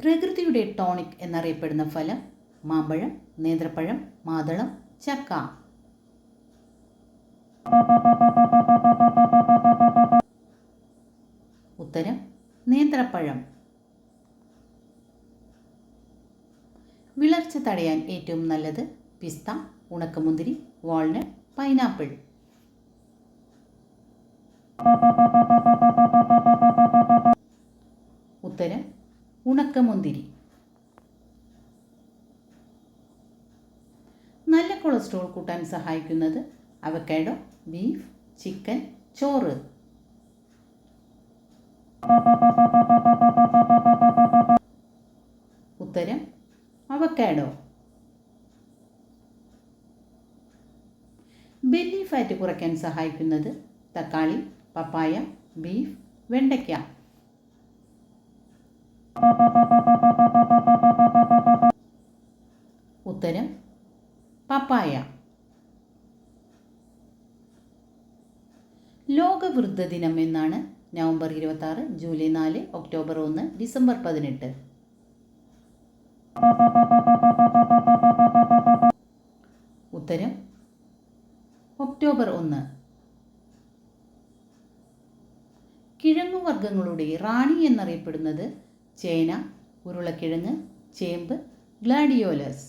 പ്രകൃതിയുടെ ടോണിക് എന്നറിയപ്പെടുന്ന ഫലം മാമ്പഴം നേന്ത്രപ്പഴം മാതളം ചക്ക. ഉത്തരം നേന്ത്രപ്പഴം. വിളർച്ച തടയാൻ ഏറ്റവും നല്ലത് പിസ്ത ഉണക്കമുന്തിരി വാൾനട്ട് പൈനാപ്പിൾ ഉത്തരം ഉണക്കമുന്തിരി നല്ല കൊളസ്ട്രോൾ കൂട്ടാൻ സഹായിക്കുന്നത് അവക്കാഡോ ബീഫ് ചിക്കൻ ചോറ്. ഉത്തരം അവക്കാഡോ. ബെല്ലി ഫാറ്റ് കുറയ്ക്കാൻ സഹായിക്കുന്നത് തക്കാളി പപ്പായ ബീഫ് വെണ്ടയ്ക്ക. ഉത്തരം പപ്പായ. ലോക വൃദ്ധ ദിനം എന്നാണ് നവംബർ ഇരുപത്തി ആറ് ജൂലൈ നാല് ഒക്ടോബർ ഒന്ന് ഡിസംബർ പതിനെട്ട്. ഉത്തരം ഒക്ടോബർ ഒന്ന്. കിഴങ്ങുവർഗങ്ങളുടെ റാണി എന്നറിയപ്പെടുന്നത് ചേന ഉരുളക്കിഴങ്ങ് ചേമ്പ് ഗ്ലാഡിയോലസ്.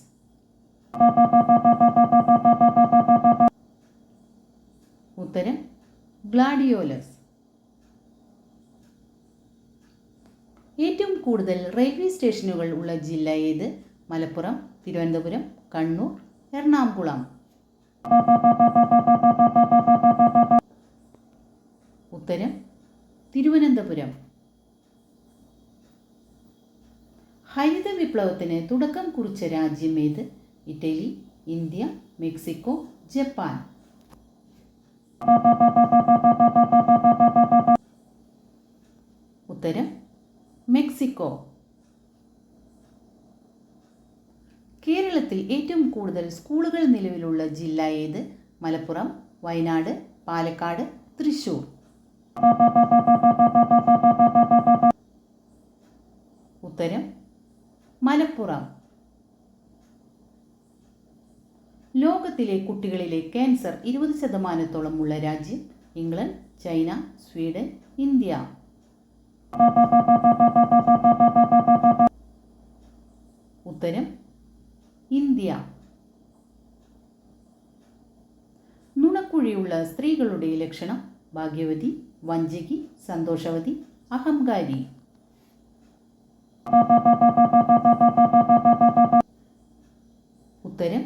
ഉത്തരം ഗ്ലാഡിയോലസ്. ഏറ്റവും കൂടുതൽ റെയിൽവേ സ്റ്റേഷനുകൾ ഉള്ള ജില്ല ഏത്? മലപ്പുറം തിരുവനന്തപുരം കണ്ണൂർ എറണാകുളം. ഉത്തരം തിരുവനന്തപുരം. വിപ്ലവത്തിന് തുടക്കം കുറിച്ച രാജ്യം ഏത്? Italy India Mexico Japan. ഉത്തരം മെക്സിക്കോ. കേരളത്തിൽ ഏറ്റവും കൂടുതൽ സ്കൂളുകൾ നിലവിലുള്ള ജില്ല ഏത്? മലപ്പുറം വയനാട് പാലക്കാട് തൃശൂർ ഉത്തരം മലപ്പുറം ലോകത്തിലെ കുട്ടികളിലെ ക്യാൻസർ ഇരുപത് ശതമാനത്തോളം ഉള്ള രാജ്യം ഇംഗ്ലണ്ട് ചൈന സ്വീഡൻ ഇന്ത്യ. ഉത്തരം ഇന്ത്യ. നുണക്കുഴിയുള്ള സ്ത്രീകളുടെ ലക്ഷണം ഭാഗ്യവതി വഞ്ചകി സന്തോഷവതി അഹങ്കാരി ഉത്തരം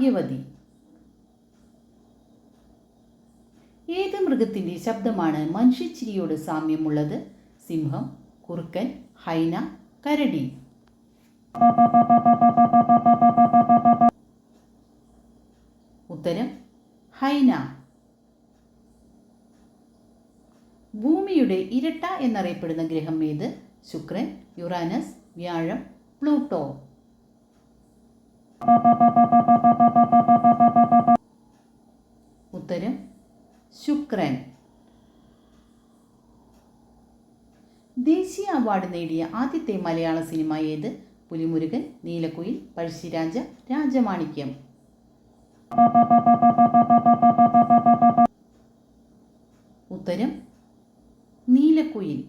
ഭാഗ്യവതി. ഏത് മൃഗത്തിന്റെ ശബ്ദമാണ് മനുഷ്യച്ചിരിയോട് സാമ്യമുള്ളത്? സിംഹം കുറുക്കൻ ഹൈന കരടി. ഉത്തരം ഹൈന. ഭൂമിയുടെ ഇരട്ട എന്നറിയപ്പെടുന്ന ഗ്രഹം ഏത്? ശുക്രൻ യുറാനസ് വ്യാഴം പ്ലൂട്ടോ ഉത്തരം ശുക്രൻ. ദേശീയ അവാർഡ് നേടിയ ആദ്യത്തെ മലയാള സിനിമ ഏത്? പുലിമുരുകൻ നീലക്കുയിൽ പഴശ്ശിരാജ രാജമാണിക്യം. ഉത്തരം നീലക്കുയിൽ.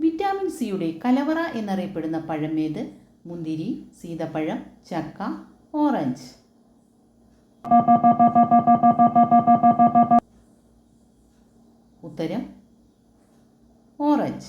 വിറ്റാമിൻ സിയുടെ കലവറ എന്നറിയപ്പെടുന്ന പഴമേത് മുന്തിരി സീതപ്പഴം ചക്ക ഓറഞ്ച്. ഉത്തരം ഓറഞ്ച്